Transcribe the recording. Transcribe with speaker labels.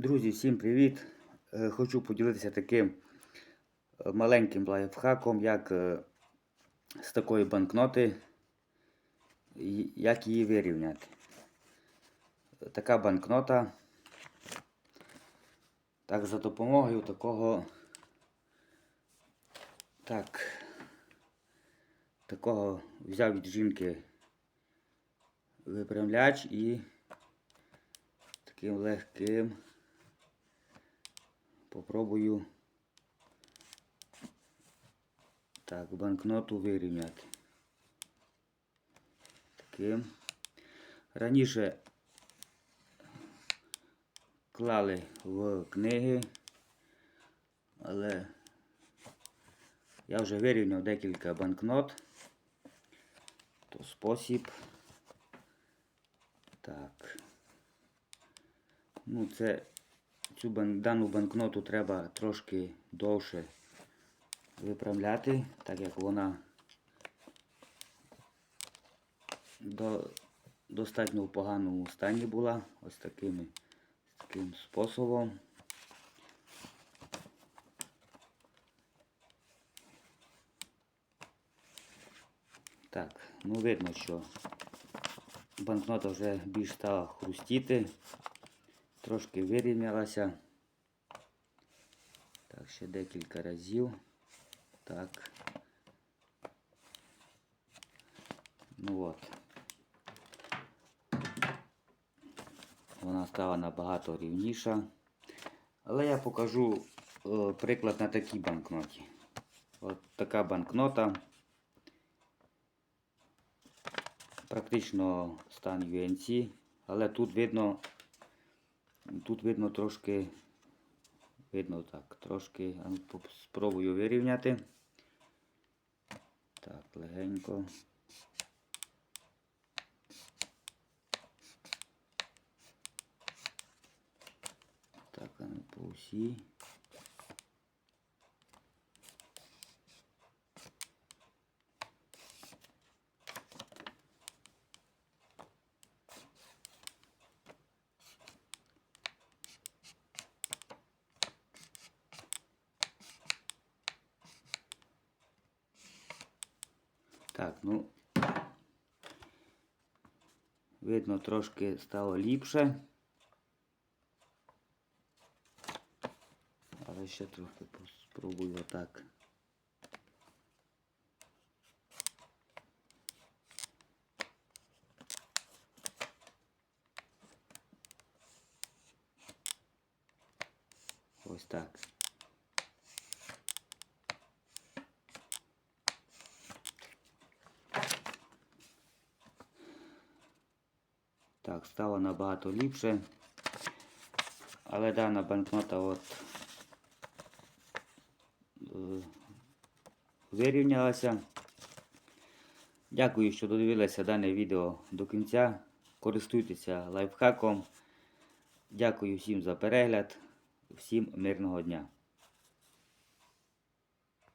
Speaker 1: Друзі, всім привіт! Е, Хочу поділитися таким е, маленьким лайфхаком, як е, з такої банкноти, як її вирівняти. Така банкнота. Так, за допомогою такого. Так. Такого взяв від жінки випрямляч і таким легким. Попробую так, банкноту вирівняти. Таким. Раніше клали в книги, але я вже вирівняв декілька банкнот. То спосіб. Так. Ну, це цю дану банкноту треба трошки довше виправляти, так як вона до, достатньо в поганому стані була. Ось такими, таким способом. Так, ну видно, що банкнота вже більш стала хрустіти. Трошки вирівнялася. Так, ще декілька разів. Так. Ну от. Вона стала набагато рівніша. Але я покажу е, приклад на такій банкноті. От така банкнота. Практично стан UNC, але тут видно Тут видно трошки, видно так, трошки ну, спробую вирівняти. Так, легенько. Так, ну по усі. Так, ну видно, трошки стало ліпше. Але ще трохи спробую отак. Ось так. Так, стало набагато ліпше. Але дана банкнота от е, вирівнялася. Дякую, що додивилися дане відео до кінця. Користуйтеся лайфхаком. Дякую всім за перегляд. Всім мирного дня.